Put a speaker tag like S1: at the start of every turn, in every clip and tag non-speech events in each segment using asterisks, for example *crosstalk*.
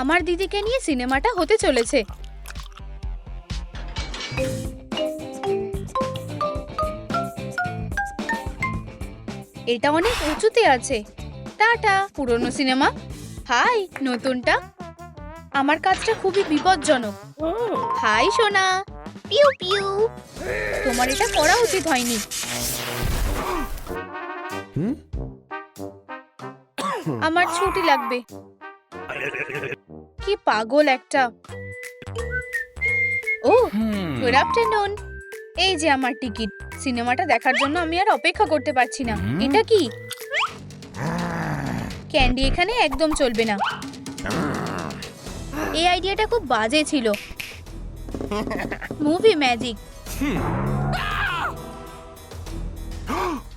S1: আমার দিদিকে নিয়ে সিনেমাটা হতে চলেছে। এটা অনেক উঁচুতে আছে। টাটা পুরনো সিনেমা। হাই নতুনটা। আমার কাজটা খুবই বিপজ্জনক। হাই সোনা। পিউ পিউ। তোমার এটা করা উচিত হয়নি। আমার ছুটি লাগবে। কি পাগল একটা। ও গুড আফটারনুন এই যে আমার টিকিট সিনেমাটা দেখার জন্য আমি আর অপেক্ষা করতে পারছি না। এটা কি? ক্যান্ডি এখানে একদম চলবে না। এই আইডিয়াটা খুব বাজে ছিল। মুভি ম্যাজিক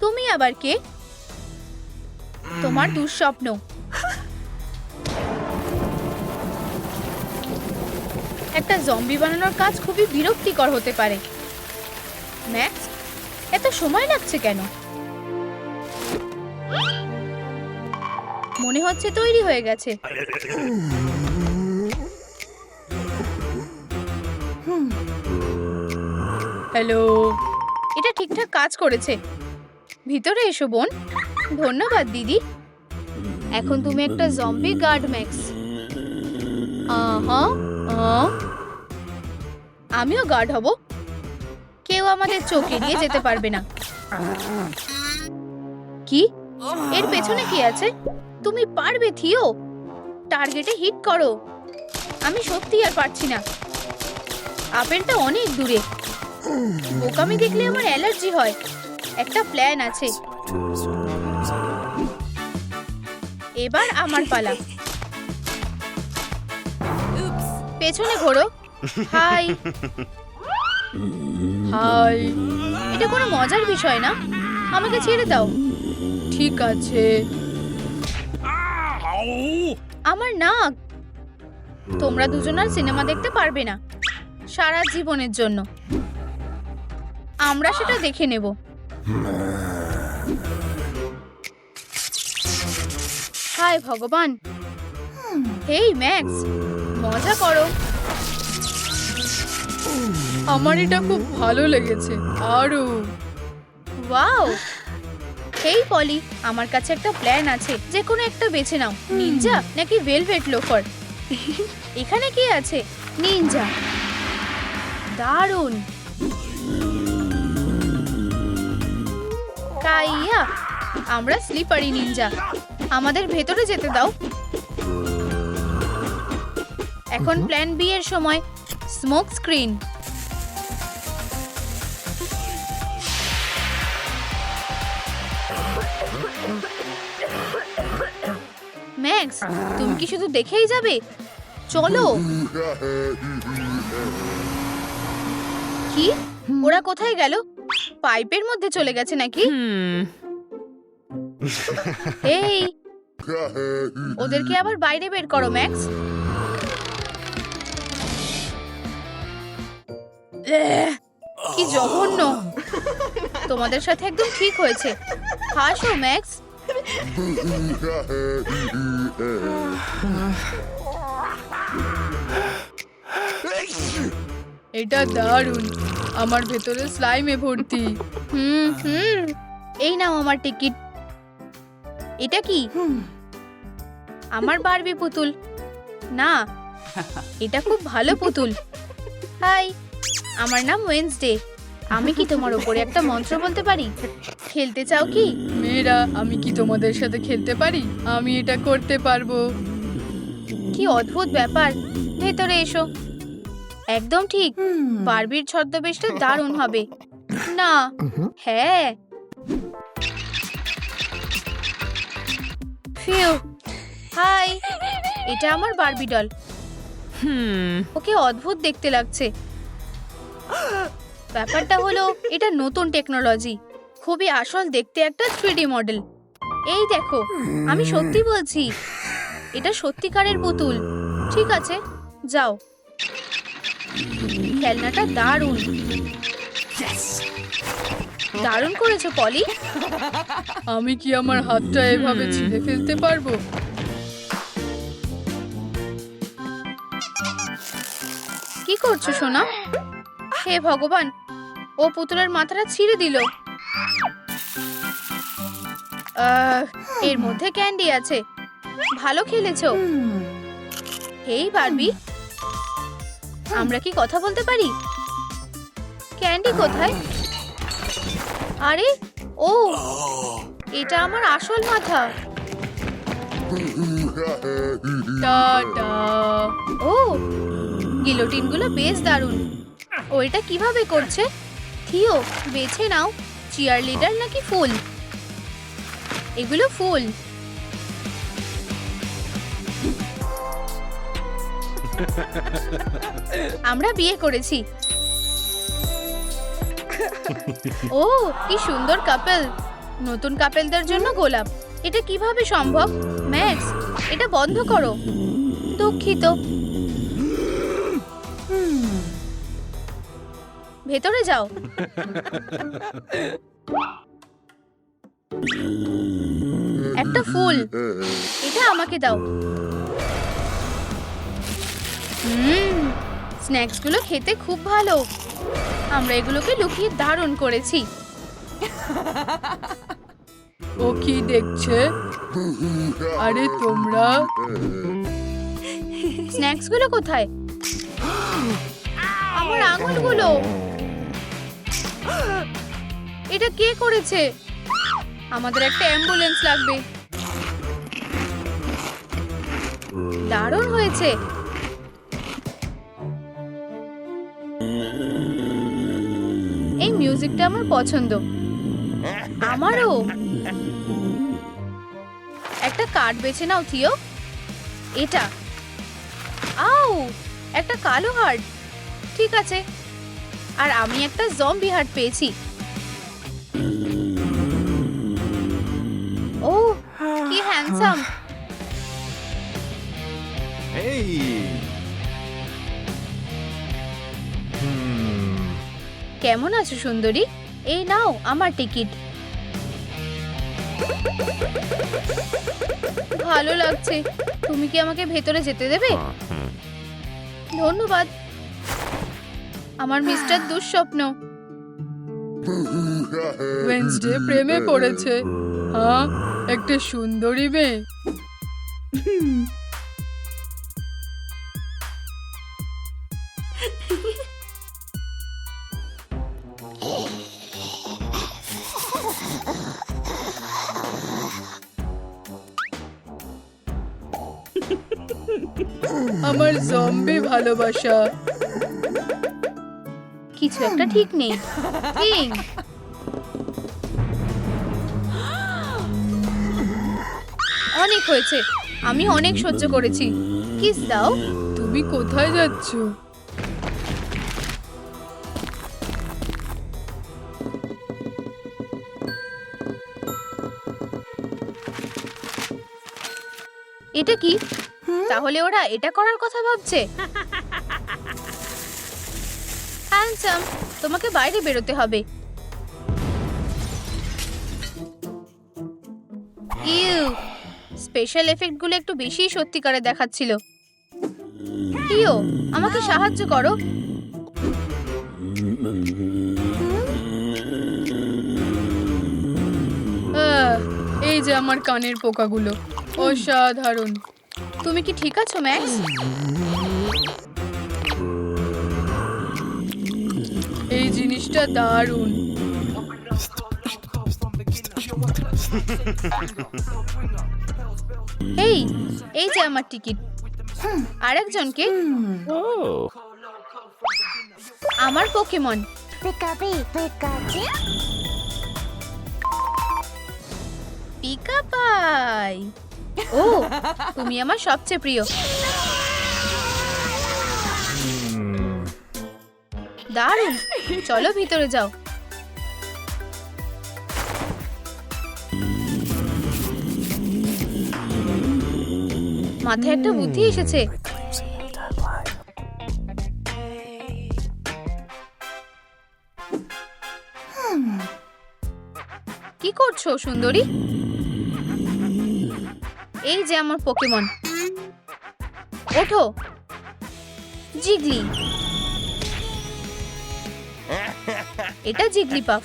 S1: তুমি আবার কে? তোমার দুঃস্বপ্ন। একটা জম্বি বানানোর কাজ খুবই বিরক্তিকর হতে পারে। ম্যাক্স এত সময় লাগছে কেন? মনে হচ্ছে তৈরি হয়ে গেছে। হ্যালো এটা ঠিকঠাক কাজ করেছে। ভিতরে এসো বোন। ধন্যবাদ, দিদি। এখন তুমি একটা জম্বি গার্ড ম্যাক্স আহা, আহ। আমিও গার্ড হব। কেউ আমাদের চোখ এড়িয়ে যেতে পারবে না। কি? এর পেছনে কি আছে? তুমি পারবে থিও। টার্গেটে হিট করো। আমি সত্যি আর পারছি না। আপেলটা অনেক দূরে। বোকামি দেখলে আমার অ্যালার্জি হয়। একটা প্ল্যান আছে। এবার আমার পালা। পেছনে ঘোরো। হাই। হাই। এটা কোনো মজার বিষয় না? আমাকে ছেড়ে দাও। ঠিক আছে। আমার নাক। তোমরা দুজন আর সিনেমা দেখতে পারবে না। সারা জীবনের জন্য। আমরা সেটা দেখে নেব। হায় ভগবান। Hey, Max. মজা করো। আমার এটা খুব ভালো লেগেছে আরও ওয়াও! হেই পলি আমার কাছে একটা প্ল্যান আছে যে কোনো একটা বেছে নাও। নিনজা নাকি ভেলভেট লোফার? এখানে কি আছে? নিনজা। দারুণ! কাইয়া আমরা স্লিপারি নিনজা। আমাদের ভেতরে যেতে দাও। এখন প্ল্যান বি এর সময়। স্মোক স্ক্রিন ম্যাক্স তুমি কি শুধু দেখেই যাবে? চলো। কি? ওরা কোথায় গেল? পাইপের মধ্যে চলে গেছে নাকি? এই ওদেরকে আবার বাইরে বের করো ম্যাক্স কি জঘন্য। তোমাদের সাথে একদম ঠিক হয়েছে। হাসো, ম্যাক্স। এটা দারুণ। আমার ভেতরে স্লাইমে ভর্তি। হুম হুম। এই নাও আমার টিকিট। এটা কি? আমার বারবি পুতুল। না, এটা খুব ভালো পুতুল। হাই। আমার নাম ওয়েন্সডে আমি কি তোমার ওপরে একটা মন্ত্র বলতে পারি? খেলতে চাও কি? মেয়েরা আমি কি তোমাদের সাথে খেলতে পারি? আমি এটা করতে পারব। কি অদ্ভুত ব্যাপার। ভেতরে এসো। একদম ঠিক। বারবির ছদ্মবেশটা দারুণ হবে। না। হ্যাঁ। ফিউ। হাই। এটা আমার বারবি ডল হুম। ওকে অদ্ভুত দেখতে লাগছে। ব্যাপারটা হলো এটা নতুন টেকনোলজি খুবই আসল দেখতে একটা থ্রিডি মডেল এই দেখো আমি সত্যি বলছি এটা সত্যিকারের পুতুল। ঠিক আছে যাও। খেলনাটা দারুণ। দারুণ করেছ পলি। আমি কি আমার হাতটা এভাবে ছিঁড়ে ফেলতে পারব? কি করছ সোনা? হে ভগবান, ও পুতুলের মাথাটা ছিঁড়ে দিল। এর মধ্যে ক্যান্ডি আছে। ভালো খেলেছো। Hey, Barbie. আমরা কি কথা বলতে পারি? ক্যান্ডি কোথায়? আরে, ও, এটা আমার আসল মাথা। ও, গিলোটিনগুলো বেশ দারুণ। ও এটা কীভাবে করছে? থিও, বেছে নাও। চিয়ার লিডার নাকি ফুল? এগুলো ফুল। আমরা বিয়ে করেছি। ও, কি সুন্দর কাপেল নতুন কাপেলদের জন্য গোলাপ। এটা কীভাবে সম্ভব? ম্যাক্স এটা বন্ধ করো। দুঃখিত। ভেতরে যাও। একটা ফুল। এটা আমাকে দাও। হুম স্ন্যাক্সগুলো খেতে খুব ভালো। আমরা এগুলোকে লুকিয়ে দারুণ করেছি। ও কি দেখছে? আরে তোমরা। স্ন্যাক্সগুলো কোথায়? আমার আঙুলগুলো। *gasps* এটা কে করেছে? আমাদের একটা অ্যাম্বুলেন্স লাগবে। দারুণ হয়েছে। এই মিউজিকটা আমার পছন্দ। আমারও। একটা কার্ড বেছে নাও, থিও। এটা। আউ, একটা কালো হার্ট ঠিক আছে। আর আমি একটা জম্বি হার্ট পেয়েছি। ও কি হ্যান্ডসাম!
S2: Hmm.
S1: কেমন আছো সুন্দরী? এই নাও আমার টিকিট ভালো লাগছে। তুমি কি আমাকে ভেতরে যেতে দেবে? ধন্যবাদ। আমার মিস্টার দুঃস্বপ্ন। ওয়েন্সডে প্রেমে পড়েছে। হ্যাঁ একটা সুন্দরী মেয়ে। আমার জম্বি ভালোবাসা। কিছু একটা ঠিক নেই। কিং! অনেক হয়েছে। আমি অনেক সহ্য করেছি। কিস দাও। তুমি কোথায় যাচ্ছ? এটা কি? তাহলে ওরা এটা করার কথা ভাবছে। হ্যান্ডসাম তোমাকে বাইরে বেরোতে হবে। ইউ স্পেশাল এফেক্টগুলো একটু বেশি সত্যিকারে দেখাচ্ছিল। ইও আমাকে সাহায্য করো। এই যে আমার কানের পোকাগুলো। অসাধারণ। তুমি কি ঠিক আছো, ম্যাক্স? এই জিনিসটা দারুণ। এই এই যে আমার টিকিট। আরেকজনকে. আমার পোকেমন. পিকা পাই ও তুমি আমার সবচেয়ে প্রিয়। দারুণ। চলো ভিতরে যাও। মাথায় একটা বুদ্ধি এসেছে। কি করছ সুন্দরী? এই যে আমার পোকেমন ওঠো। জিগলি। এটা জিগলি জিগলিপাফ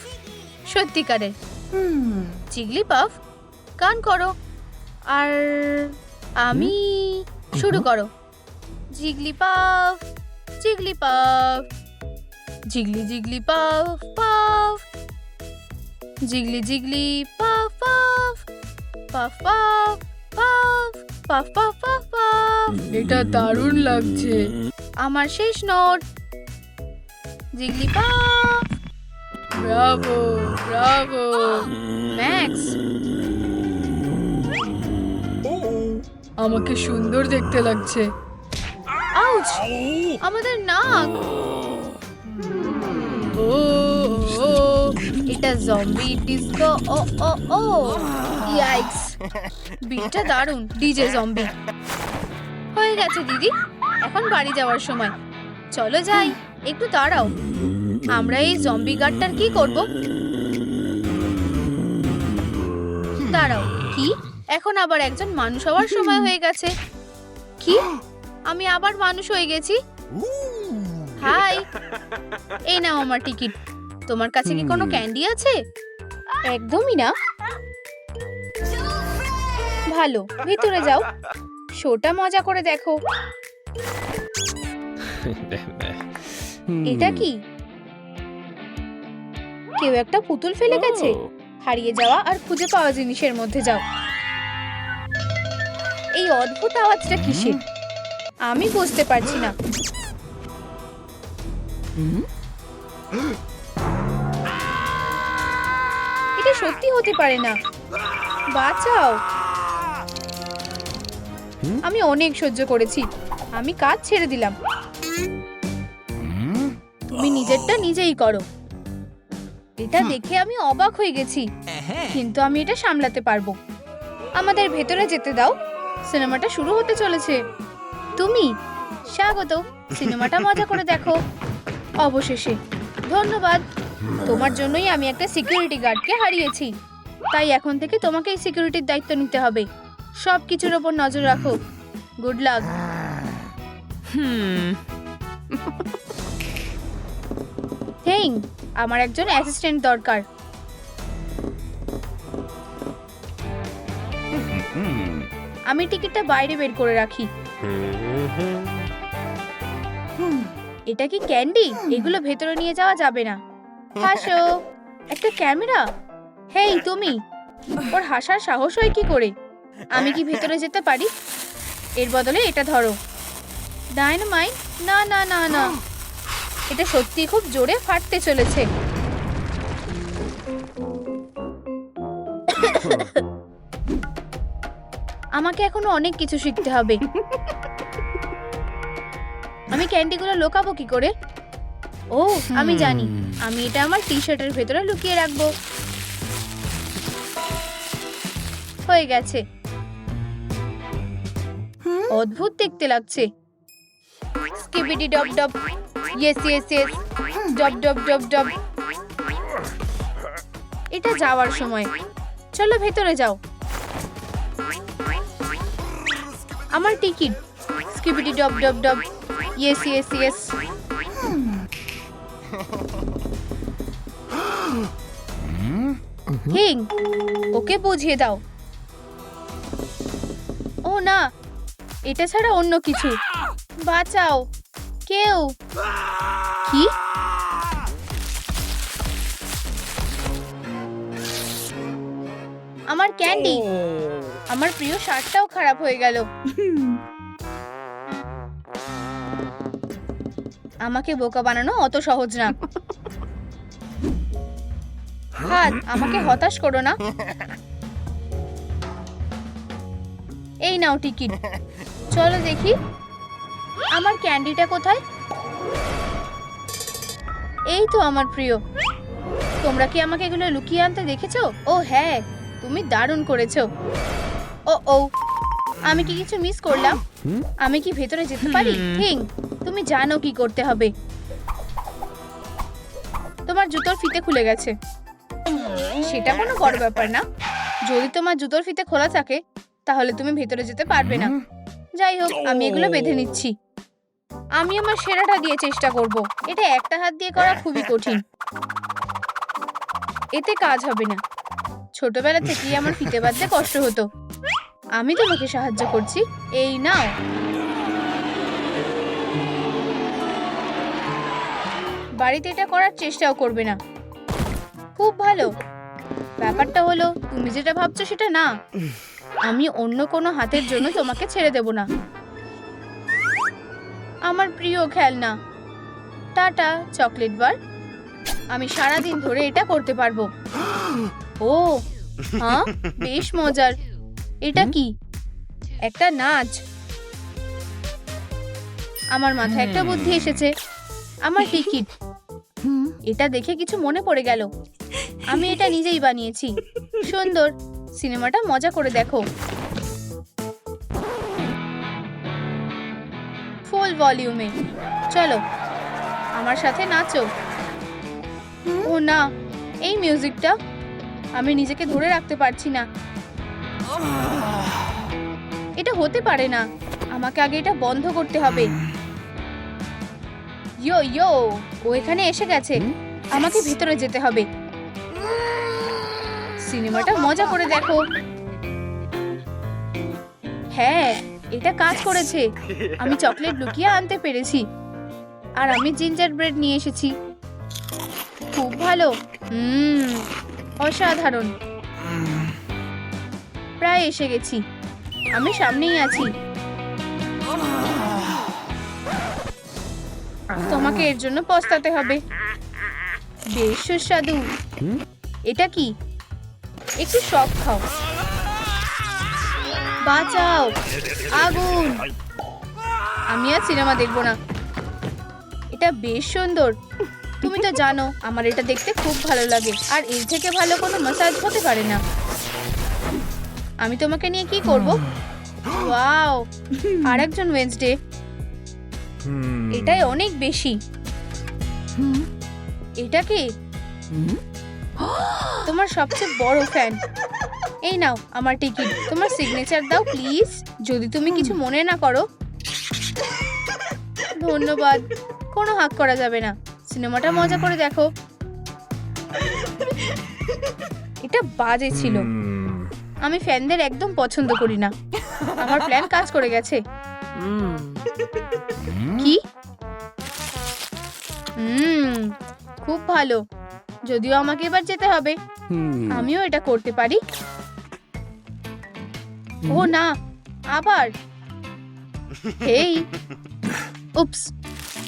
S1: সত্যিকারের। জিগলিপাফ গান করো। আর আমি শুরু করো। Jigglypuff Jigglypuff jiggly jiggly puff puff. Jiggly jiggly puff puff. Puff puff puff. Puff puff puff puff. এটা দারুণ লাগছে। আমার শেষ note. Jigglypuff. Bravo bravo Max আমাকে সুন্দর দেখতে লাগছে। আউচ আমাদের নাক! ও ও এটা জম্বি ডিস্কো ও ও ও ইয়াইক্স বিটটা দারুণ ডিজে জম্বি হয়ে গেছে দিদি। এখন বাড়ি যাওয়ার সময়। চলো যাই একটু দাঁড়াও। আমরা এই জম্বি গার্ডটার কি করব? দাঁড়াও কি? এখন আবার একজন মানুষ হওয়ার সময় হয়ে গেছে। কি? আমি আবার মানুষ হয়ে গেছি? হাই। এই নাও আমার টিকিট। তোমার কাছে কি কোনো ক্যান্ডি আছে? একদমই না। ভালো ভিতরে যাও। শোটা মজা করে দেখো। *laughs* এটা কি? কেউ একটা পুতুল ফেলে গেছে. হারিয়ে যাওয়া আর খুঁজে পাওয়া জিনিসের মধ্যে যাও। এই অদ্ভুত আওয়াজটা কিসের আমি বুঝতে পারছি না। এটা সত্যি হতে পারে না। বাঁচাও। আমি অনেক সহ্য করেছি। আমি কাজ ছেড়ে দিলাম। তুমি নিজেরটা নিজেই করো। এটা দেখে আমি অবাক হয়ে গেছি। কিন্তু আমি এটা সামলাতে পারব। আমাদের ভেতরে যেতে দাও। সিনেমাটা শুরু হতে চলেছে। তুমি স্বাগত সিনেমাটা মজা করে দেখো। অবশেষে। ধন্যবাদ। তোমার জন্যই আমি একটা সিকিউরিটি গার্ডকে হারিয়েছি। তাই এখন থেকে তোমাকে এই সিকিউরিটির দায়িত্ব নিতে হবে। সব কিছুর ওপর নজর রাখো। গুড লাক হেই আমার একজন অ্যাসিস্ট্যান্ট দরকার. আমি টিকিটটা বাইরে বের করে রাখি। এটা কি ক্যান্ডি? এগুলো ভেতরে নিয়ে যাওয়া যাবে না। হাসো। একটা ক্যামেরা? হেই, তুমি! ওর হাসার সাহস হয় কি করে? আমি কি ভেতরে যেতে পারি? এর বদলে এটা ধরো। ডাইনামাইট না না না না। এটা সত্যি খুব জোরে ফাটতে চলেছে। আমাকে এখনও অনেক কিছু শিখতে হবে। আমি ক্যান্ডিগুলো লোকাবো কি করে? ও আমি জানি। আমি এটা আমার টি শার্টের ভেতরে লুকিয়ে রাখব। হয়ে গেছে। অদ্ভুত দেখতে লাগছে। Skibidi dop dop yes yes yes dop dop dop dop এটা যাওয়ার সময়। চলো ভেতরে যাও। আমার ticket. Skibidi dop dop dop. Yes yes yes হিং ওকে বুঝিয়ে দাও। ও না, এটা ছাড়া অন্য কিছু। বাঁচাও। কেউ। কি? আমার ক্যান্ডি। আমার প্রিয় শার্টটাও খারাপ হয়ে গেল। আমাকে বোকা বানানো অত সহজ না। হাত, আমাকে হতাশ করো না। এই নাও টিকিট। চলো দেখি। আমার ক্যান্ডিটা কোথায়? এই তো আমার প্রিয়। তোমরা কি আমাকে এগুলো লুকিয়ে আনতে দেখেছ? ও হ্যাঁ তুমি দারুণ করেছ। ও ও আমি কি কিছু মিস করলাম? আমি কি ভেতরে যেতে পারি? থিং তুমি জানো কি করতে হবে। তোমার জুতোর ফিতে খুলে গেছে। সেটা কোনো বড় ব্যাপার না। যদি তোমার জুতোর ফিতে খোলা থাকে তাহলে তুমি ভেতরে যেতে পারবে না। যাই হোক আমি এগুলো বেঁধে নিচ্ছি। আমি আমার সেরাটা দিয়ে চেষ্টা করব। এটা একটা হাত দিয়ে করা খুবই কঠিন। এতে কাজ হবে না। ছোটবেলা থেকেই আমার ফিতে বাঁধতে কষ্ট হতো। আমি তোমাকে সাহায্য করছি। এই নাও। বাড়িতে এটা করার চেষ্টাও করবে না। খুব ভালো। ব্যাপারটা হলো, তুমি যেটা ভাবছ সেটা না। আমি অন্য কোনো হাতের জন্য তোমাকে ছেড়ে দেব না। আমার প্রিয় খেলনা। টাটা চকলেট বার। আমি সারা দিন ধরে এটা করতে পারব। *gasps* ও হ্যাঁ বেশ মজার। এটা কি? একটা নাচ। আমার মাথায় একটা বুদ্ধি এসেছে। আমার টিকিট। এটা দেখে কিছু মনে পড়ে গেল। আমি এটা নিজেই বানিয়েছি। সুন্দর। সিনেমাটা মজা করে দেখো। ভলিউমে। চলো আমার সাথে নাচো। ও না এই মিউজিকটা আমি নিজেকে ধরে রাখতে পারছি না। এটা হতে পারে না আমাকে আগে এটা বন্ধ করতে হবে। ইয়ো ইয়ো ও এখানে এসে গেছে। আমাকে ভিতরে যেতে হবে। সিনেমাটা মজা করে দেখো। হ্যাঁ এটা কাজ করেছে। আমি চকলেট লুকিয়ে আনতে পেরেছি। আর আমি জিঞ্জার ব্রেড নিয়ে এসেছি। খুব ভালো। হুম অসাধারণ। প্রায় এসে গেছি। আমি সামনেই আছি। তোমাকে এর জন্য পস্তাতে হবে। বেশ সুস্বাদু। এটা কি? একটু সব খাও বাঁচাও। আগুন। আমি আর সিনেমা দেখব না। এটা বেশ সুন্দর। তুমি তো জানো আমার এটা দেখতে খুব ভালো লাগে। আর এর থেকে ভালো কোনো মাসাজ হতে পারে না। আমি তোমাকে নিয়ে কি করব? ওয়াও আরেকজন ওয়েন্সডে
S2: Hmm.
S1: এটাই অনেক বেশি। এটা কি? তোমার সবচেয়ে বড় ফ্যান এই নাও আমার টিকিট তোমার সিগনেচার দাও প্লিজ যদি তুমি কিছু মনে না করো। ধন্যবাদ। কোনো হাক করা যাবে না। সিনেমাটা মজা করে দেখো। এটা বাজে ছিল. আমি ফ্যানদের একদম পছন্দ করি না। আমার প্ল্যান কাজ করে গেছে। কি? হুম খুব ভালো। যদিও আমাকে এবার যেতে হবে. আমিও এটা করতে পারি। ও না, আবার? হেই উপস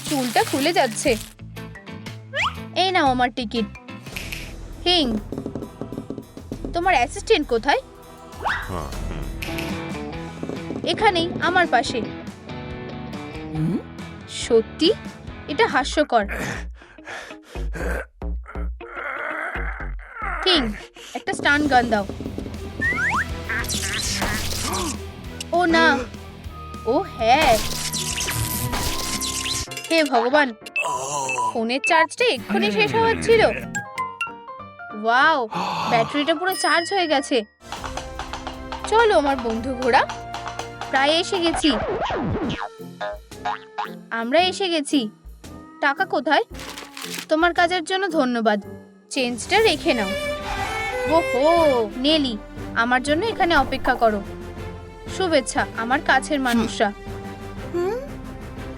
S1: চুলটা খুলে যাচ্ছে। এই নাও আমার টিকিট। হিং তোমার অ্যাসিস্ট্যান্ট কোথায়? এখানেই, আমার পাশে। সত্যি? এটা হাস্যকর। কিং একটা স্টান গান দাও। না। ও হ্যাঁ। হে ভগবান, ফোনের চার্জটা এক্ষুনি শেষ হওয়ার ছিল। ওয়াও, ব্যাটারিটা পুরো চার্জ হয়ে গেছে। চলো আমার বন্ধু ঘোড়া, প্রায় এসে গেছি। আমরা এসে গেছি। টাকা কোথায়? তোমার কাজের জন্য ধন্যবাদ। চেঞ্জটা রেখে নাও। ওহো, নেলি, আমার জন্য এখানে অপেক্ষা করো। শুভেচ্ছা আমার কাছের মানুষরা।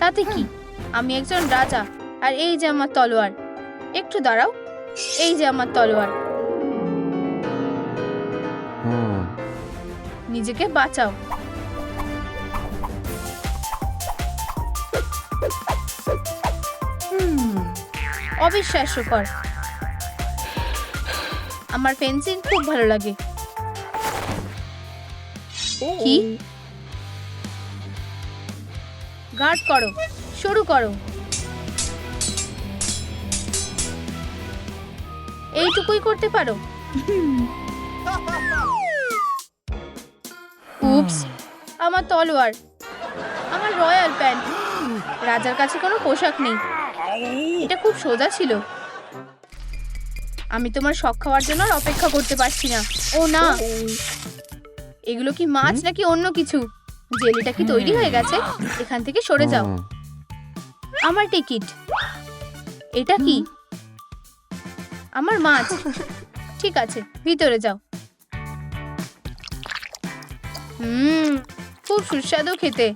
S1: তাতে কি? আমি একজন রাজা আর এই যে আমার তলোয়ার। একটু দাঁড়াও এই যে আমার তলোয়ার. নিজেকে বাঁচাও। অবিশ্বাস্যকর। আমার ফেন্সিং খুব ভালো লাগে। কি? গার্ড করো শুরু করো। এইটুকুই করতে পারো? উপস আমার তলোয়ার, আমার রয়্যাল প্যান্ট। রাজার কাছে কোনো পোশাক নেই। এটা খুব সোজা ছিল। আমি তোমার শখ খাওয়ার জন্য আর অপেক্ষা করতে পারছি না। ও না। এগুলো কি মাছ নাকি অন্য কিছু? জেলিটা কি তৈরি হয়ে গেছে? এখান থেকে সরে যাও. আমার টিকিট। এটা কি? আমার মাছ। ঠিক আছে ভিতরে যাও। হুম খুব সুস্বাদু খেতে।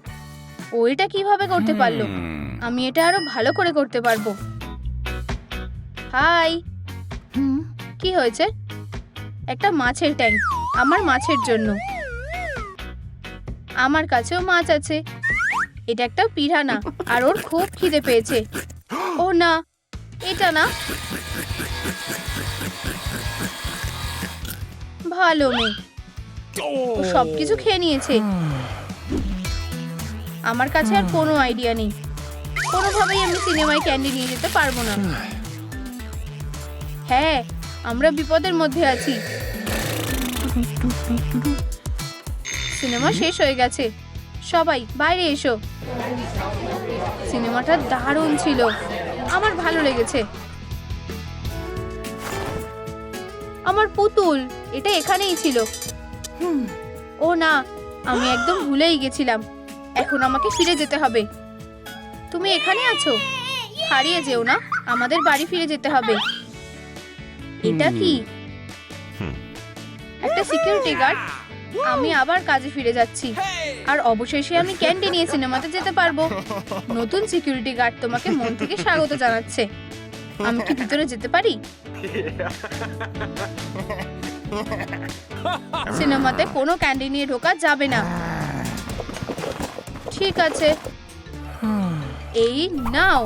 S1: ও এটা কীভাবে করতে পারল? আমি এটা আরও ভালো করে করতে পারব। হাই।
S3: হুম।
S1: কি হয়েছে? একটা মাছের ট্যাঙ্ক। আমার মাছের জন্য। আমার কাছেও মাছ আছে। এটা একটা পিরানা, আর ওর খুব খিদে পেয়েছে। ও না, এটা না। ভালো মেয়ে। ও সবকিছু খেয়ে নিয়েছে। আমার কাছে আর কোনো আইডিয়া নেই। কোনোভাবেই আমি সিনেমায় ক্যান্ডি নিয়ে যেতে পারব না। হ্যাঁ আমরা বিপদের মধ্যে আছি। সিনেমা শেষ হয়ে গেছে। সবাই বাইরে এসো। সিনেমাটা দারুণ ছিল। আমার ভালো লেগেছে। আমার পুতুল এটা এখানেই ছিল। ও না আমি একদম ভুলেই গেছিলাম। এখন আমাকে ফিরে যেতে হবে। তুমি এখানে আছো? হারিয়ে যেও না আমাদের বাড়ি ফিরে যেতে হবে। এটা কি? একটা সিকিউরিটি গার্ড আমি আবার কাজে ফিরে যাচ্ছি। আর অবশেষে আমি ক্যান্ডি নিয়ে সিনেমাতে যেতে পারব। নতুন সিকিউরিটি গার্ড তোমাকে মন থেকে স্বাগত জানাচ্ছে। আমি কি ভিতরে যেতে পারি? সিনেমাতে কোনো ক্যান্ডি নিয়ে ঢোকা যাবে না। ঠিক আছে। এই নাও।